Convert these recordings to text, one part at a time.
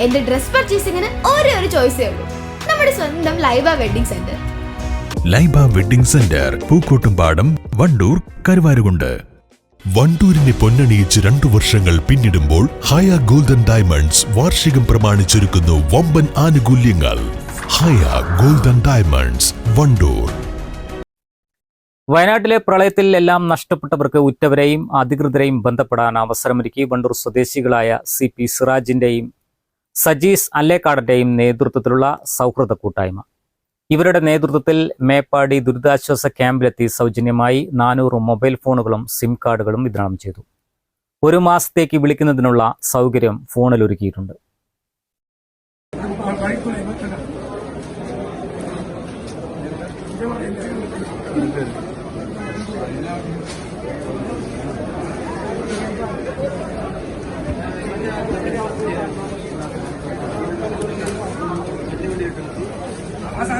എന്റെ ഡ്രസ് പർച്ചേസിംഗിന് ഒരേ ഒരു ചോയ്സേ ഉള്ളൂ. നമ്മുടെ സ്വന്തം Laiba wedding centre. Laiba wedding centre Pookkottumpadam Wandoor Karuvarakundu. വണ്ടൂരിനെ പൊന്നണിയിച്ച് രണ്ടു വർഷങ്ങൾ പിന്നിടുമ്പോൾ ഹയ ഗോൾഡൻ ഡയമണ്ട്സ് വാർഷികം പ്രമാണിച്ചൊരുക്കുന്നു വമ്പൻ ആനുകൂല്യങ്ങൾ. Haya golden diamonds Wandoor. വയനാട്ടിലെ പ്രളയത്തിൽ എല്ലാം നഷ്ടപ്പെട്ടവർക്ക് ഉറ്റവരെയും അധികൃതരെയും ബന്ധപ്പെടാൻ അവസരമൊരുക്കി വണ്ടൂർ സ്വദേശികളായ സി പി സിറാജിന്റെയും സജീസ് അല്ലേക്കാടന്റെയും നേതൃത്വത്തിലുള്ള സൗഹൃദ കൂട്ടായ്മ. ഇവരുടെ നേതൃത്വത്തിൽ മേപ്പാടി ദുരിതാശ്വാസ ക്യാമ്പിലെത്തി സൗജന്യമായി നാനൂറ് മൊബൈൽ ഫോണുകളും സിം കാർഡുകളും വിതരണം ചെയ്തു. ഒരു മാസത്തേക്ക് വിളിക്കുന്നതിനുള്ള സൗകര്യം ഫോണിൽ ഒരുക്കിയിട്ടുണ്ട്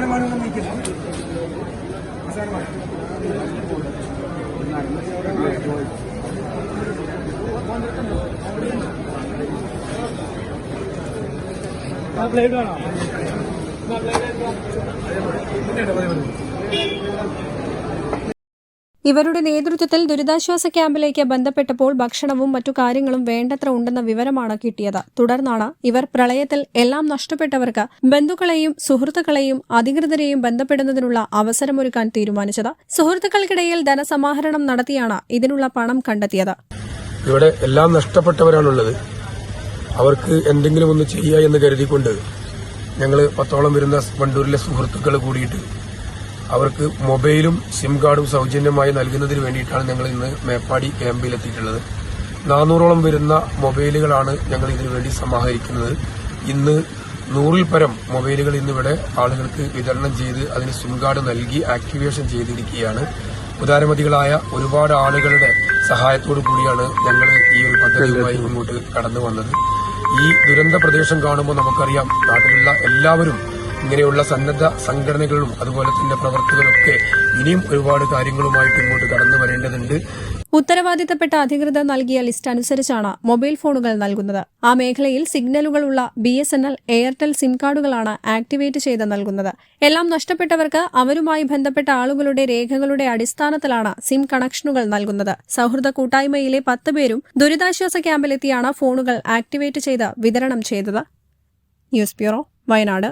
അവസാനമാണ് നയിക്കുന്നത് അവസാനമാണ് ബ്ലേഡ് വേണോ ബ്ലേഡ് ഇവരുടെ നേതൃത്വത്തിൽ ദുരിതാശ്വാസ ക്യാമ്പിലേക്ക് ബന്ധപ്പെട്ടപ്പോൾ ഭക്ഷണവും മറ്റു കാര്യങ്ങളും വേണ്ടത്ര ഉണ്ടെന്ന വിവരമാണ് കിട്ടിയത്. തുടർന്നാണ് ഇവർ പ്രളയത്തിൽ എല്ലാം നഷ്ടപ്പെട്ടവർക്ക് ബന്ധുക്കളെയും സുഹൃത്തുക്കളെയും അധികൃതരെയും ബന്ധപ്പെടുന്നതിനുള്ള അവസരമൊരുക്കാൻ തീരുമാനിച്ചത്. സുഹൃത്തുക്കൾക്കിടയിൽ ധനസമാഹരണം നടത്തിയാണ് ഇതിനുള്ള പണം കണ്ടെത്തിയത്. ഇവിടെ എല്ലാം നഷ്ടപ്പെട്ടവരാണുള്ളത്. അവർക്ക് എന്തെങ്കിലും ഒന്ന് ചെയ്യുക എന്ന് കരുതിക്കൊണ്ട് ഞങ്ങൾ പത്തോളം വരുന്ന വണ്ടൂരിലെ സുഹൃത്തുക്കൾ കൂടിയിട്ട് അവർക്ക് മൊബൈലും സിം കാർഡും സൗജന്യമായി നൽകുന്നതിന് വേണ്ടിയിട്ടാണ് ഞങ്ങൾ ഇന്ന് മേപ്പാടി ക്യാമ്പിൽ എത്തിയിട്ടുള്ളത് നാനൂറോളം വരുന്ന മൊബൈലുകളാണ് ഞങ്ങൾ ഇതിനു വേണ്ടി സമാഹരിക്കുന്നത്. ഇന്ന് നൂറിൽ പരം മൊബൈലുകൾ ഇന്നിവിടെ ആളുകൾക്ക് വിതരണം ചെയ്ത് അതിന് സിം കാർഡ് നൽകി ആക്ടിവേഷൻ ചെയ്തിരിക്കുകയാണ്. ഉദാരമതികളായ ഒരുപാട് ആളുകളുടെ സഹായത്തോടു കൂടിയാണ് ഞങ്ങൾ ഈ ഒരു പദ്ധതിയുമായി മുന്നോട്ട് കടന്നു വന്നത്. ഈ ദുരന്ത പ്രദേശം കാണുമ്പോൾ നമുക്കറിയാം നാട്ടിലുള്ള എല്ലാവരും ഇങ്ങനെയുള്ള സന്നദ്ധ സംഘടനകളും അതുപോലെ തന്നെ പ്രവർത്തകരൊക്കെ ഇനിയും ഒരുപാട് കാര്യങ്ങളുമായിട്ട് ഇങ്ങോട്ട് കടന്നു വരേണ്ടതുണ്ട്. ഉത്തരവാദിത്തപ്പെട്ട അധികൃതർ നൽകിയ ലിസ്റ്റ് അനുസരിച്ചാണ് മൊബൈൽ ഫോണുകൾ നൽകുന്നത്. ആ മേഖലയിൽ സിഗ്നലുകളുള്ള B S N L Airtel SIM കാർഡുകളാണ് activate ചെയ്ത് നൽകുന്നത്. എല്ലാം നഷ്ടപ്പെട്ടവർക്ക് അവരുമായി ബന്ധപ്പെട്ട ആളുകളുടെ രേഖകളുടെ അടിസ്ഥാനത്തിലാണ് സിം കണക്ഷനുകൾ നൽകുന്നത്. സൗഹൃദ കൂട്ടായ്മയിലെ പത്ത് പേരും ദുരിതാശ്വാസ ക്യാമ്പിലെത്തിയാണ് ഫോണുകൾ ആക്ടിവേറ്റ് ചെയ്ത് വിതരണം ചെയ്തത്. News bureau Wayanad.